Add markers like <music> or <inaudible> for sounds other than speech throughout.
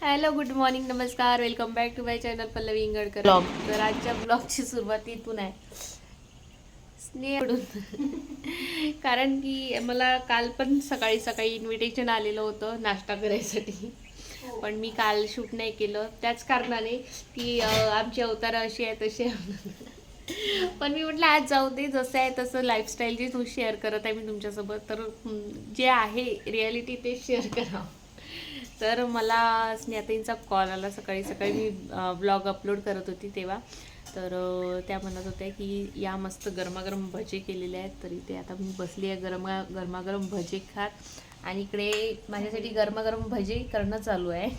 Hello good morning नमस्कार welcome back to my channel Pallavi Ingadkar. Blog तर आजच्या ब्लॉगची सुरुवात इथून आहे. कारण की मला काल पण सकाळी सकाळी इन्व्हिटेशन आलेलं होतं नाश्ता करायसाठी. पण मी काल शूट नाही केलं. त्याच कारणाने की आमची अवतार अशी आहे तशी पण मी म्हटलं आज जाऊ दे जसं आहे तसं लाईफस्टाईल जे तू शेअर करत आहे मी तुमच्यासोबत. तर जे आहे रियालिटी ते शेअर करा तर मला स्नेहाताईंचा कॉल आला सकाळी सकाळी. मी ब्लॉग अपलोड करत होती तेव्हा. तर त्या म्हणत होत्या की या मस्त गरमागरम भजे केलेले आहेत. तरी ते आता मी बसली आहे गरमा गरमागरम भजे खात. आणि इकडे माझ्यासाठी गरमागरम भजे करणं चालू आहे.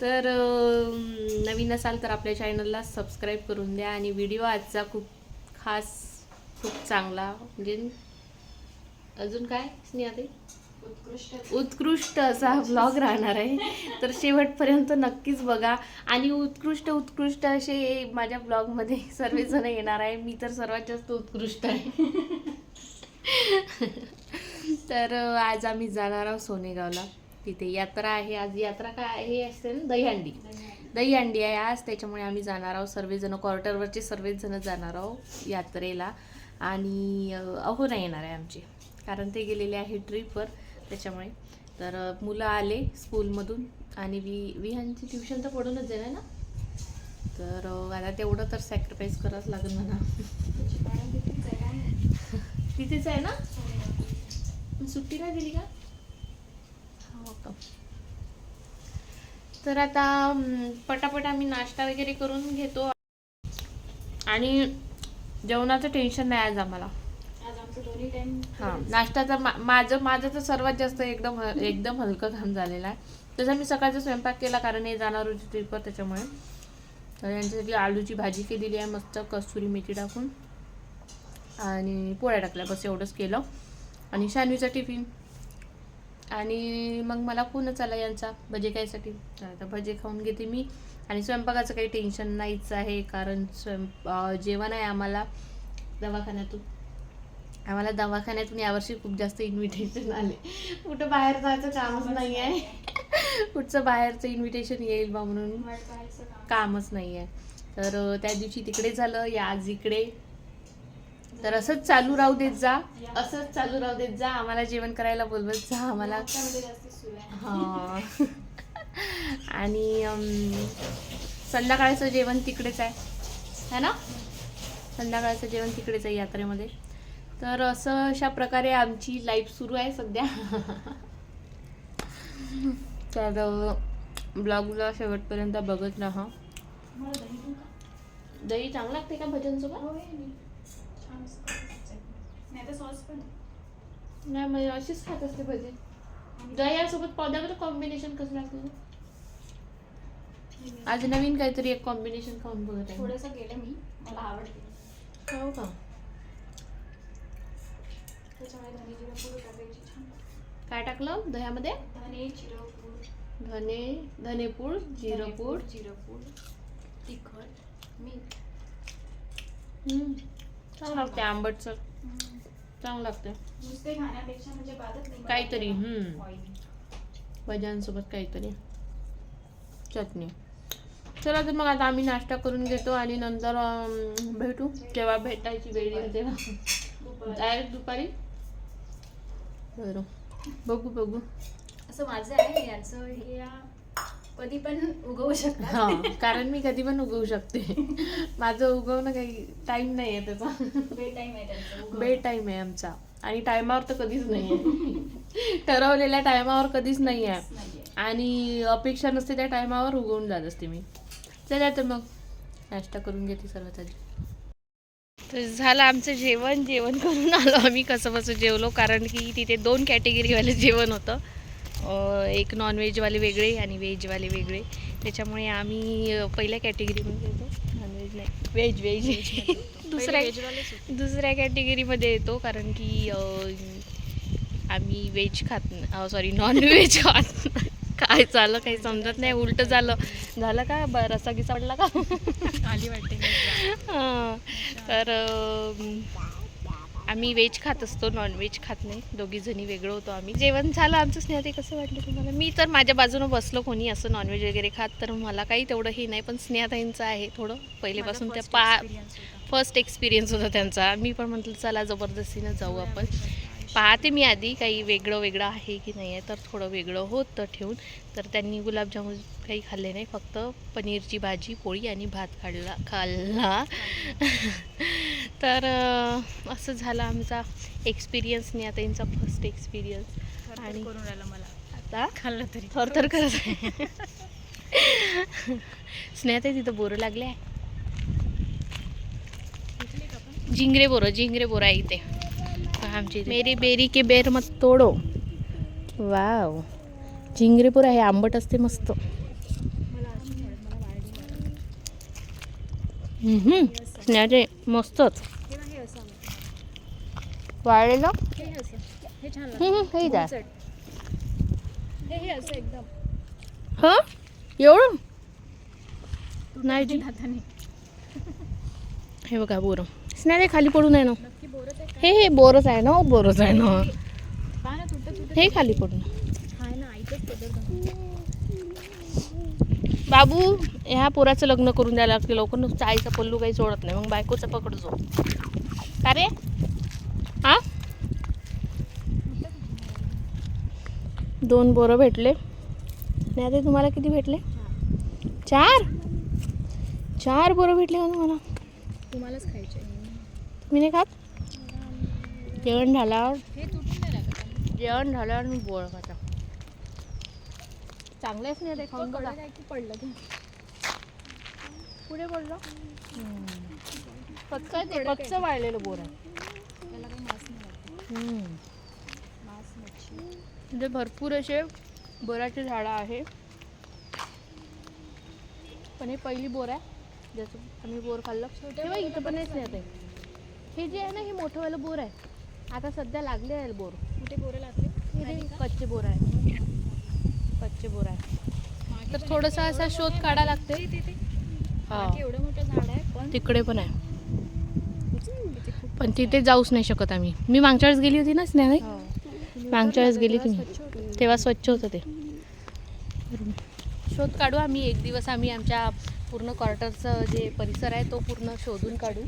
तर नवीन असाल तर आपल्या चॅनलला सबस्क्राईब करून द्या आणि व्हिडिओ आजचा खूप खास खूप चांगला म्हणजे अजून काय स्नेहाताई? उत्कृष्ट. उत्कृष्ट असा ब्लॉग राहणार आहे. तर शेवटपर्यंत नक्कीच बघा. आणि उत्कृष्ट उत्कृष्ट असे माझ्या ब्लॉगमध्ये सर्वजण येणार आहे. मी तर सर्वात जास्त उत्कृष्ट आहे. तर आज आम्ही जाणार आहोत सोनेगावला. तिथे यात्रा आहे. आज यात्रा काय आहे? असते ना दहीहंडी. दहीहंडी. आहे आज. त्याच्यामुळे आम्ही जाणार आहोत. सर्वजण क्वार्टरवरचे सर्वच जण जाणार आहोत यात्रेला. आणि अहो नाही येणार आहे आमचे. कारण ते गेलेले आहे ट्रिपवर. त्याच्यामुळे. तर मुलं आले स्कूलमधून. आणि वि विहानची ट्युशन तर पडूनच आहे ना? तर आता तेवढं तर सॅक्रिफाईस करावंच लागेल म्हणा. तिथेच आहे ना? सुट्टी नाही दिली का? तर आता पटापट आम्ही नाश्ता वगैरे करून घेतो. आणि जेवणाचं टेन्शन नाही आज आम्हाला. हां नाश्त्याचा माझं माझं तर सर्वात जास्त एकदम एकदम हलकं काम झालेलं आहे. तसं मी सकाळचा स्वयंपाक केला कारण हे जाणार होती ट्रिपवर त्याच्यामुळे. तर यांच्यासाठी आलूची भाजी केलेली आहे मस्त कस्तुरी मेथी टाकून. आणि पोळ्या टाकल्या बस एवढंच केलं. आणि शानवीचा टिफिन. आणि मग मला फोनच आला यांचा भजे खायसाठी. तर भजे खाऊन घेते मी. आणि स्वयंपाकाचं काही टेन्शन नाहीच आहे कारण स्वयंप अं, जेवण आहे आम्हाला दवाखान्यातून. आम्हाला दवाखान्यातून यावर्षी खूप जास्त इन्व्हिटेशन आले. कुठं बाहेर जायचं कामच नाही आहे. कुठचं बाहेरचं इन्व्हिटेशन येईल बा म्हणून. कामच नाही आहे. तर त्या दिवशी तिकडे झालं या आज इकडे. तर असंच चालू राहू देत जा. असंच चालू राहू देत जा. आम्हाला जेवण करायला बोलवत जा आम्हाला. हां. हा आणि संध्याकाळचं जेवण तिकडेच आहे. है ना? संध्याकाळचं जेवण तिकडेच आहे यात्रेमध्ये. तर असं अशा प्रकारे आमची लाईफ सुरू आहे सध्या. तर ब्लॉगला शेवटपर्यंत बघत राहा. दही दही चांगलं लागते का भजनसोबत? नाही तर सॉस पण नाही म्हणजे अशीच खात असते भजी. दह्यासोबत पौद्यावर कॉम्बिनेशन कसं लागतं आज नवीन काहीतरी एक कॉम्बिनेशन खाऊन बघत आहे. थोडंसं केलं मी. मला आवडते. हो का? काय टाकलं दह्यामध्ये? धने जिरं पूड. धने धनेपूड जिरपूड जिरपूड तिखट मीठ. चांगलं लागते आंबटसर. चांगलं लागते म्हणजे काहीतरी, हम्म. भज्यांसोबत काहीतरी. चटणी. चला तर मग आता आम्ही नाश्ता करून घेतो आणि नंतर भेटू. जेव्हा भेटायची वेळ येईल तेव्हा. डायरेक्ट दुपारी? बरं. बघू बघू. असं माझं आहे याचं हे या कधी पण उगवू शकतात. हा कारण मी कधी पण उगवू शकते. माझं उगवणं काही टाइम नाही आहे त्याचा. बे टाइम आहे त्यांचं उगवणं. बे टाइम आहे आमचा. आणि टायमावर तर कधीच <laughs> नाही आहे ठरवलेल्या टायमावर कधीच नाही आहे नाहीये. आणि अपेक्षा नसते त्या टायमावर उगवून जात असते मी. चला तर मग. नाश्ता करून घेते सर्वात आधी. तर झालं आमचं जेवण. जेवण करून आलो आम्ही कसं बसं जेवलो. कारण की तिथे दोन कॅटेगरीवाले जेवण होतं. एक नॉनव्हेजवाले वेगळे आणि व्हेजवाले वेगळे. त्याच्यामुळे आम्ही पहिल्या कॅटेगरीमध्ये येतो. नॉनव्हेज नाही. व्हेज <laughs> व्हेज दुसऱ्या. दुसऱ्या कॅटेगरीमध्ये येतो कारण की आम्ही व्हेज खात सॉरी नॉन व्हेज खात. काय झालं काही समजत नाही. उलट झालं. झालं का? रसा गिसा पडला का? आली वाटते. <laughs> हां. तर आम्ही व्हेज खात असतो नॉन व्हेज खात नाही. दोघी जणी वेगळं होतो आम्ही. जेवण झालं आमचं स्नेहा ते कसं वाटलं तुम्हाला? मी तर माझ्या बाजूनं बसलो कोणी असं नॉनव्हेज वगैरे खात तर मला काही तेवढं हे नाही. पण स्नेहाताईंचं आहे थोडं. पहिलेपासून त्या पा फर्स्ट एक्सपिरियन्स होता त्यांचा. मी पण म्हटलं चला जबरदस्तीनं जाऊ आपण. पाहते मी आधी काही वेगळं वेगळं आहे की नाही आहे तर थोडं वेगळं होतं ठेवून. तर त्यांनी गुलाबजामुन काही खाल्ले नाही फक्त पनीरची भाजी पोळी आणि भात खाल्ला खाल्ला. तर असं झालं आमचा एक्सपिरियन्स नाही आता यांचा फर्स्ट एक्सपिरियन्स आणि करून राहिलं मला. आता? खाल्लं तरी. थरथर करत आहे. स्नेहात तिथं बोरं लागले आहे. झिंगरे बोरं झिंगरे बोरं आहे इथे. आमची मेरी बेरी के बेर मत तोडो. वाव. झिंगरे बोरं आहे आंबट असते मस्त. स्नेहाचे मस्तच. वाळलेलं? हे हे हे. हे हे ह एवढं नाही हे बघा बोरं. स्नेहा ते खाली पडू नये ना. हे हे बोरच आहे ना बोरच आहे ना. हे खाली पडू नये हाय ना ऐकच पदर बाबू ह्या पोराचं लग्न करून द्यायला लागते लवकर. नुसतं आईचा पल्लू काही सोडत नाही. मग बायकोचा पकडतो का रे? हा? दोन बोरं भेटले. नाही आता तुम्हाला किती भेटले? चार. चार बोरं भेटले का तुम्हाला? तुम्हालाच खायचे. तुम्ही नाही खात? जेवण झाल्यावर हे जेवण झाल्यावर मी बोर खाता. चांगलेच नाही ते खाऊन बघा. काय की पडलं ते. पुढे पडलं कच्चं आहे ते कच्चं वाळलेलं बोर आहे. त्याला काही मांस नाही लागत. हम्म. मांस मच्छी. म्हणजे भरपूर असे बोराचे झाडं आहे. पण हे पहिली बोर आहे ज्याचं आम्ही बोर खाल्लं. तेव्हा इथं पण नाही आता. हे. हे जे आहे ना हे मोठंवालं बोर आहे. आता सध्या लागले आहे बोर. कुठे बोरं लागले? कच्चे बोर आहे कच्चे बोर आहे तर थोडंसं असा शोध काढा लागते हा. एवढं मोठं झाड आहे पण तिकडे पण आहे. पण तिथे जाऊच नाही शकत आम्ही. मी मागच्या वेळेस गेली होती ना स्नेहा हो. मागच्या वेळेस गेली होतं. तेव्हा स्वच्छ होतं. ते. शोध काढू आम्ही. एक दिवस आम्ही आमच्या पूर्ण क्वार्टरचं जे परिसर आहे तो पूर्ण शोधून काढू.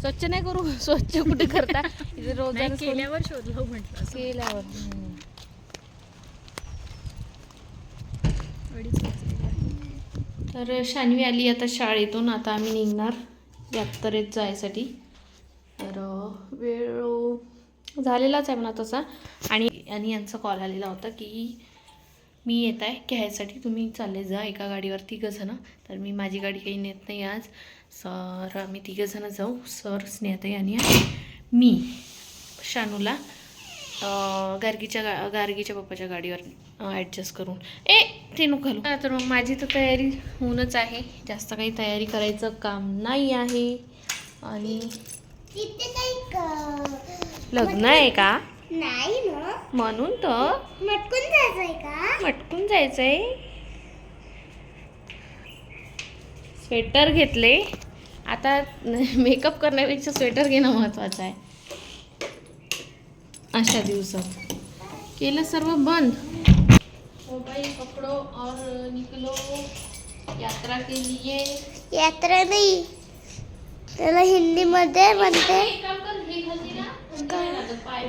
स्वच्छ नाही करू स्वच्छ कुठे करता <laughs> इथे रोज नाही, केल्यावर शोधलं म्हटलं असं. केल्यावर हम्म. अडीच वाजले आहे. तर शान्वी आली आता शाळेतून आता आम्ही निघणार यात्रेत जायसाठी तर अं, वेळ अं, झालेलाच आहे म्हणा तसा आणि आणि यांचा कॉल आलेला होता की मी येत आहे घ्यायसाठी तुम्ही चालले जा एका गाडीवर तिघंजणं तर मी माझी गाडी काही नेत नाही आज सर आम्ही तिघंजणं जाऊ. सर स्नेहताई आणि मी शानूला गार्गीच्या गा गार्गीच्या पप्पाच्या गाडीवर ॲडजस्ट करून. ए ते नको घालू तर मग माझी तर तयारी होऊनच आहे. जास्त काही तयारी करायचं काम नाही आहे. आणि लग्न आहे का? नाही म्हणून तर मटकून जायचंय का? मटकून जायचंय. स्वेटर घेतले. आता <laughs> मेकअप करण्यापेक्षा स्वेटर घेणं महत्त्वाचं आहे. अशा दिवसात. केलं सर्व बंद. मोबाईल पकडो और निकलो. यात्रा के लिए. यात्रा नाही. त्याला हिंदी मध्ये म्हणते. एक काम कर, घालते ना, नाही पाय.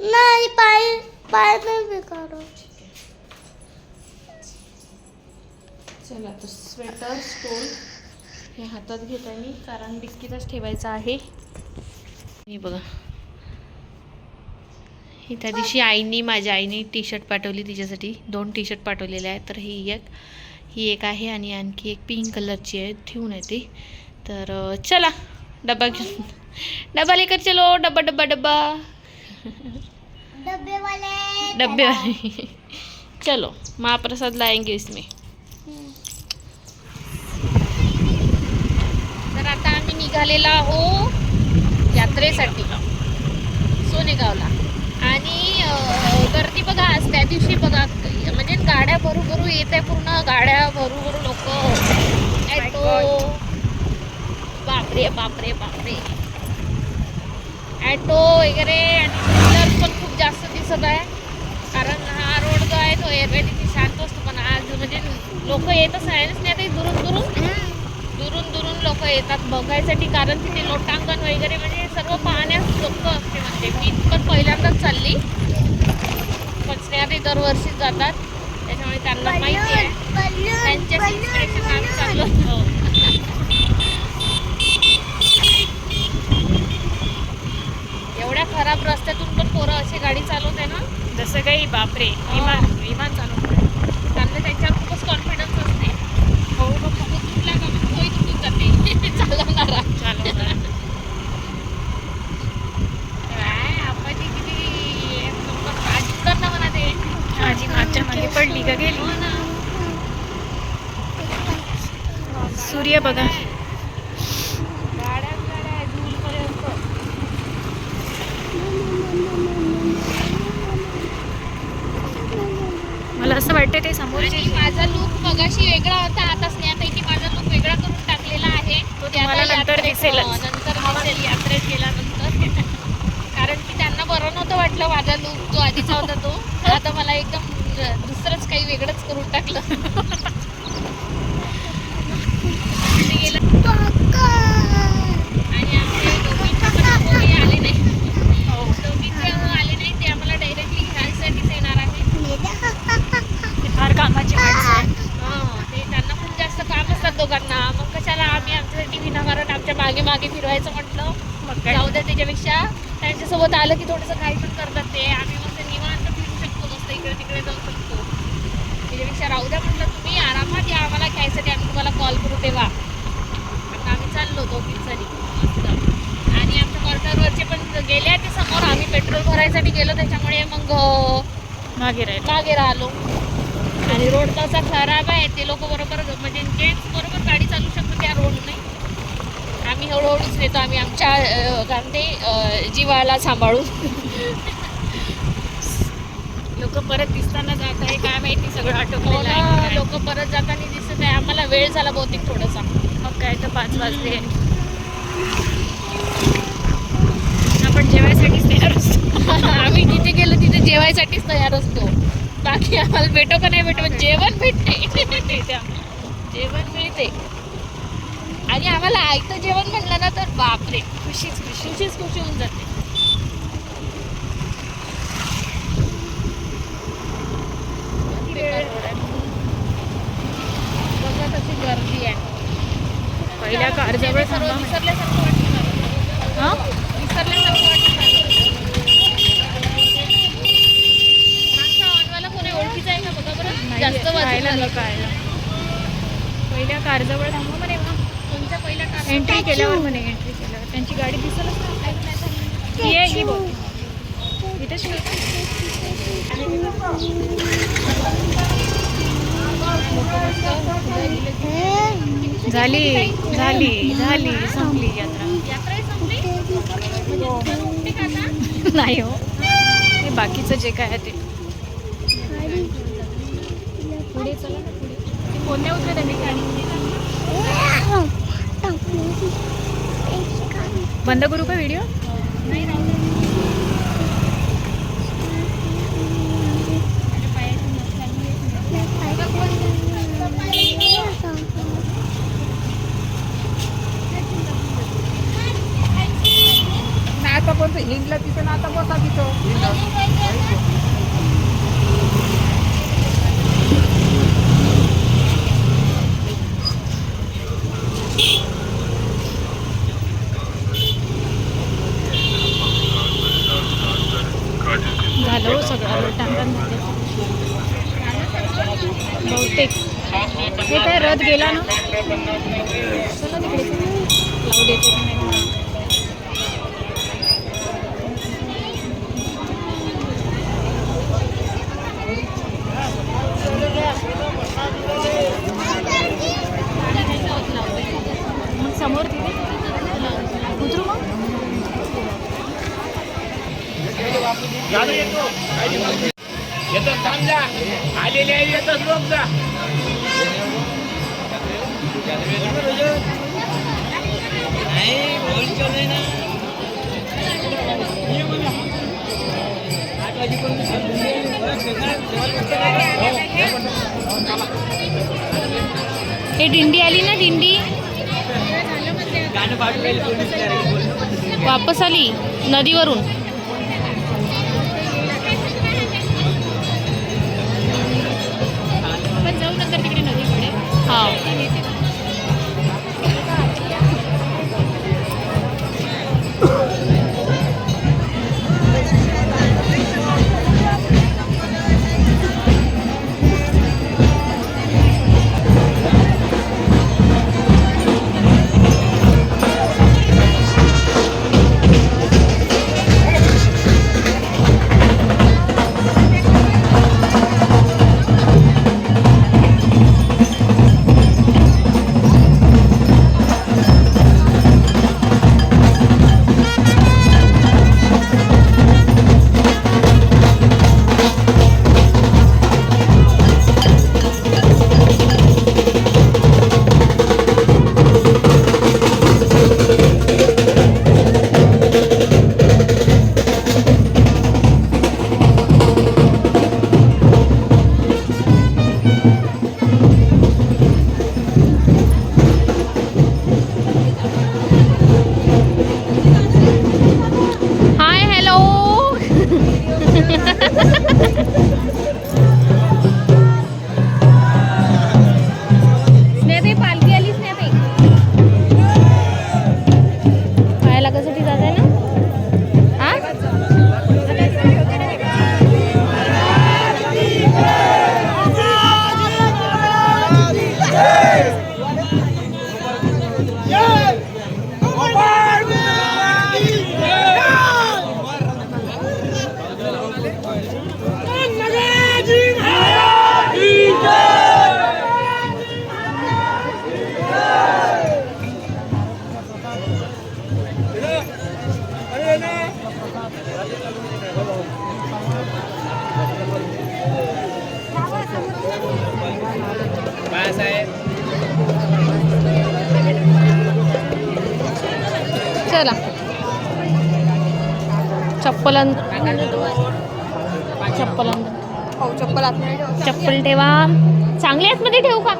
नाही. पाय पाय नाही बेकार चला तर स्वेटर स्टोल हे हातात घेत आहे मी कारण डिक्कीतच ठेवायचं आहे. हे बघा. ही त्या दिवशी आईनी माझ्या आईने टी शर्ट पाठवली तिच्यासाठी. दोन टी शर्ट पाठवलेले आहेत. तर ही एक ही एक आहे आणि आणखी एक पिंक कलरची आहे. ठेवून आहे ती. तर चला डबा घेऊन. डबा लेकर चलो. डब्बा डब्बा डब्बा डब्बे वाले डब्बे वाले चलो महाप्रसाद लाएंगे इसमें. तर आता आम्ही निघालेला आहो यात्रेसाठी सोनेगावला. आणि गर्दी बघा आज त्या दिवशी बघा म्हणजे गाड्या भरू भरू येत आहे पूर्ण गाड्या भरू भरू लोक बापरे बापरे बापरे. ॲटो वगैरे आणि टू व्हीलर पण खूप जास्त दिसत आहे. कारण हा रोड जो आहे तो एरव्या तिथे शांत असतो पण आज म्हणजे लोक येतच नाही आता दुरून दुरून. दुरून दुरून लोक येतात बघायसाठी कारण तिथे लोटांगण वगैरे म्हणजे सर्व पाहण्यास लोक असते म्हणजे. मी पण पहिल्यांदाच चालली. पण स्नेहाताई दरवर्षीच जातात. त्याच्यामुळे त्यांना माहिती आहे. त्यांच्या इन्स्पिरेशन आम्ही चाललो होतो एवढ्या खराब रस्त्यातून पण पोरं अशी गाडी चालवते ना? जसं काही बापरे. विमान विमान चालवत त्यांना त्यांच्यावर खूपच कॉन्फिडन्स असते हो हो तुटल्या कमी तोही तुटून जाते चालवणारा चालवणार काय आपाची किती एक नंबर काळजी कर ना म्हणा ते माझी मागच्या मागे पडली का गेली हो ना सूर्य बघा गाड्या गाड्या आहे दूरपर्यंत मला असं वाटतं ते समोरचे आणि माझा लुक मगाशी वेगळा होता आता स्नेहाताईने माझा लुक वेगळा करून टाकलेला आहे तो ते आता तुम्हाला नंतर यात्रेत- दिसेलच. हो, नंतर दिसेल यात्रेत गेल्यानंतर. कारण की त्यांना बरं नव्हतं वाटलं माझा लुक जो आधीचा होता तो. आता मला एकदम दुसरंच काही वेगळंच करून टाकलं <laughs> ते गेलं आणि आमचे दोघींचे पण कोणी आले नाही दोघींचे आले नाही ते आम्हाला डायरेक्टली घ्यायसाठीच येणार आहे ते फार कामाची माणसं आहे. हा, ते त्यांना खूप जास्त काम असतात दोघांना मग कशाला आम्ही आमच्यासाठी विनाकारण आमच्या मागे मागे फिरवायचं म्हटलं. मग काय? जाऊ द्या त्याच्यापेक्षा. त्यांच्यासोबत आलं की थोडंसं काही पण करतात ते. आम्ही मस्त निवांत फिरू शकतो मस्त इकडे तिकडे जाऊ शकतो. त्याच्यापेक्षा राहू द्या म्हटलं तुम्ही. आरामात या. आम्हाला घ्यायसाठी आम्ही तुम्हाला कॉल करू तेव्हा. आता आम्ही चाललो दोघींसाठी. मस्त. आणि आमच्या क्वार्टरवरचे पण गेले ते समोर. आम्ही पेट्रोल भरायसाठी गेलो. त्याच्यामुळे मग मागे राहील. मागे राहिलो. आणि रोड तसा खराब आहे ते लोक बरोबर म्हणजे जेंट्स बरोबर गाडी चालू शकतो त्या रोडने आम्ही हळूहळूच नेतो आम्ही आमच्या अं, जीवाला सांभाळून लोक परत दिसताना जात आहे काय माहिती सगळं हो की काय. लोक परत जाताना दिसत आहे. आम्हाला वेळ झाला बहुतेक थोडासा. मग काय तर पाच वाजले. आपण जेवायसाठीच तयार असतो. <laughs> आम्ही जिथे गेलो तिथे जेवायसाठीच तयार असतो. बाकी आम्हाला भेटो का नाही भेटो जेवण भेटते. <laughs> जेवण मिळते. आणि आम्हाला ऐकतं जेवण म्हणलं ना तर बापरे खुशीच खुशी. खुशीच खुशी होऊन जाते. बघा कशी गर्दी आहे. पहिल्या कारजवळ सर्व थांबा विसरल्यासारखं वाटतं विसरल्यासारखं वाटतं कोणी ओळखीचा आहे का बघा बरं? जास्त पहिल्या कारजवळ थांबा म्हणे मग तुमच्या पहिल्या कार एंट्री केल्यावर म्हणे एंट्री केल्यावर. त्यांची गाडी दिसलच ना ही आहे ही इथेच झाली झाली झाली संपली यात्रा. यात्रा संपली? म्हणजे संपली का आता? <laughs> नाही हो. हे बाकीचं जे काय आहे ते. पुढे चला ना पुढे. ते कोणत्या उतरत आहे गाडी बंद करू का व्हिडिओ आता बोलतो हिंडलं तिथं ना आता बसा तिथं झालं हो सगळं लोटांगण झालं बहुतेक हे काय रथ गेला ना चला तिकडे लावू देते की नाही मग समोर तिथे. उतरू मग. आलेले आहे येतच लोक जा. नाही ना. करून हे दिंडी आली ना दिंडी? वापस आली नदीवरून. चप्पल चप्पल चप्पल. चप्पल ठेवा. चांगली आतमध्ये ठेवू का?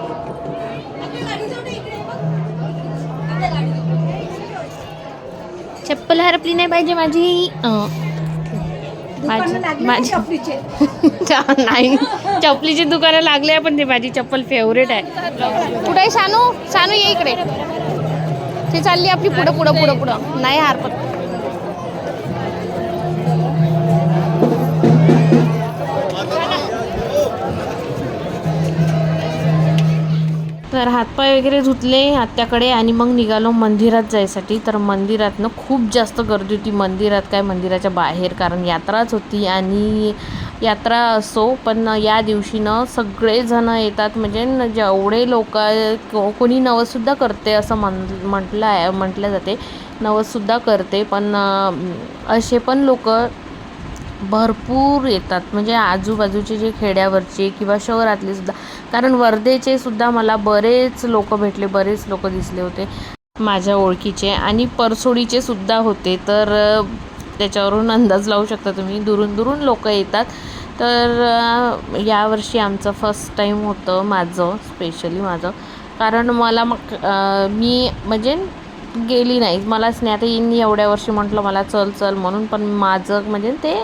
चप्पल हरपली नाही पाहिजे माझी. माझी <laughs> नाही. चपलीची दुकानं लागले आहे पण ते माझी चप्पल फेवरेट आहे. कुठे आहे शानू? शानू ये इकडे. ती चालली आपली पुढं पुढं पुढं पुढं. नाही हरपत. तर हातपाय वगैरे धुतले आत्याकडे आणि मग निघालो मंदिरात जायसाठी. तर मंदिरातनं खूप जास्त गर्दी होती. मंदिरात काय? मंदिराच्या बाहेर कारण यात्राच होती आणि यात्रा असो पण या दिवशीनं सगळेजणं येतात. म्हणजे जेवढे लोक को- कोणी नवससुद्धा करते असं म्हण म्हटलं आहे म्हटलं जाते. नवससुद्धा करते पण असे पण लोक भरपूर येतात. म्हणजे आजूबाजूचे जे खेड्यावरचे किंवा शहरातले सुद्धा. कारण वर्धेचे सुद्धा मला बरेच लोक भेटले बरेच लोक दिसले होते. माझ्या ओळखीचे आणि परसोडीचे सुद्धा होते. तर त्याच्यावरून अंदाज लावू शकता तुम्ही. दुरून दुरून लोक येतात. तर यावर्षी आमचं फर्स्ट टाईम होतं माझं स्पेशली माझं. कारण मला मग मी म्हणजे गेली नाही मला स्नेहाताईंनी एवढ्या वर्षी म्हटलं मला चल चल म्हणून. पण माझं म्हणजे ते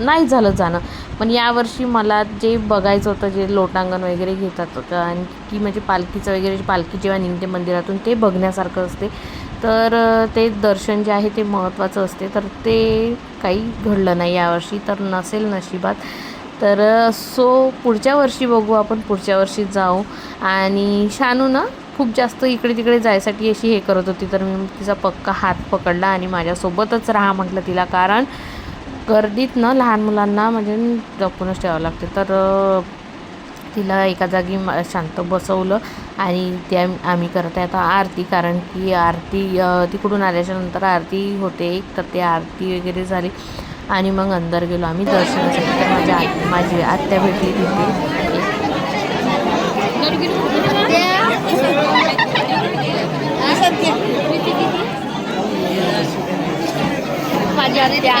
नाही झालं जाणं. पण यावर्षी मला जे बघायचं होतं जे लोटांगण वगैरे घेतात होतं आणखी म्हणजे पालखीचं वगैरे पालखी जेव्हा निघते मंदिरातून ते बघण्यासारखं असते. तर ते दर्शन जे आहे ते महत्त्वाचं असते. तर ते काही घडलं नाही यावर्षी तर नसेल नशिबात. तर सो पुढच्या वर्षी बघू आपण पुढच्या वर्षी जाऊ. आणि शानू ना खूप जास्त इकडे तिकडे जायसाठी अशी हे करत होती. तर मी तिचा पक्का हात पकडला आणि माझ्यासोबतच राहा म्हटलं तिला. कारण गर्दीत ना लहान मुलांना म्हणजे जपूनच ठेवावं लागते. तर तिला एका जागी शांत बसवलं आणि त्या आम्ही करत आहे आता आरती. कारण की आरती तिकडून आल्याच्यानंतर आरती होते एक तर ते आरती वगैरे झाली. आणि मग अंदर गेलो आम्ही दर्शनासाठी. तर माझ्या आत- माझी आत्या भेटली तिथे. माझ्या त्या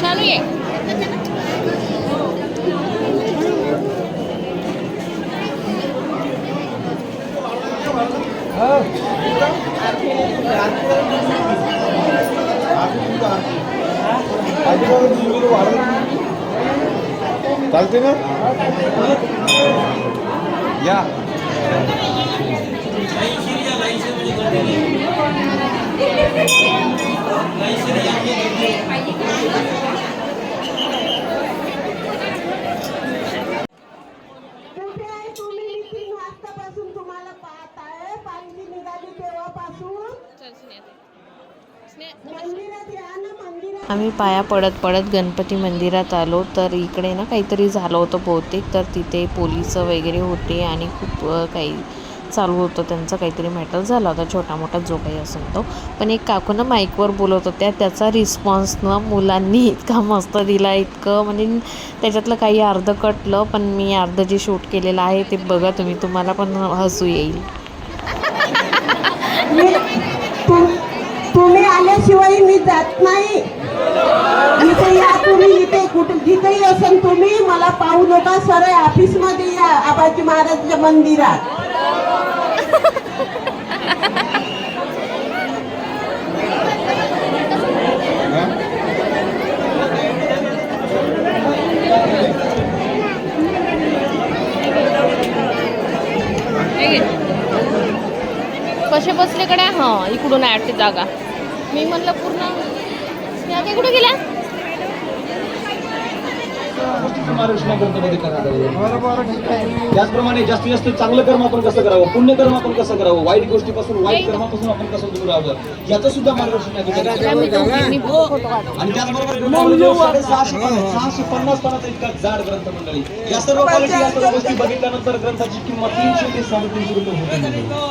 चालू आहे निघाली तेव्हापासून मंदिरात या ना मंदिरात आम्ही पाया पडत पडत गणपती मंदिरात आलो. तर इकडे ना काहीतरी झालं होतं बहुतेक. तर तिथे पोलीस वगैरे होते आणि खूप काही चालू होतं. त्यांचं काहीतरी मॅटर झाला होता. छोटा मोठा जो काही असेल तो. पण एक काकू ना माईकवर बोलत होत्या. त्याचा रिस्पॉन्स ना मुलांनी इतका मस्त दिला. इतकं म्हणजे त्याच्यातलं काही अर्ध कटलं. पण मी अर्ध जे शूट केलेलं आहे ते बघा तुम्ही. तुम्हाला पण हसू येईल. तुम्ही आल्याशिवाय मी जात नाही. इथे या तुम्ही इथे कुठे जिथेही असेल तुम्ही मला पाहू नका सरळ ऑफिसमध्ये या आबाजी महाराजच्या मंदिरात. कसे बसले कडे हां इकडून आहे जागा. मी म्हणलं ते कुठे गेल्या? त्याचप्रमाणे जास्तीत जास्त चांगलं कर्म आपण कसं करावं? पुण्य कर्म आपण कसं करावं? वाईट गोष्टीपासून वाईट कर्मापासून आपण कसं दूर राहावं? याचं सुद्धा मार्गदर्शन या ठिकाणी. आणि त्याचबरोबर सहाशे पन्नास पानाचा इतका जाड ग्रंथ मंडळी. या सर्व क्वालिटी या सर्व गोष्टी बघितल्यानंतर ग्रंथाची किंमत तीनशे ते साडेतीनशे रुपये होती.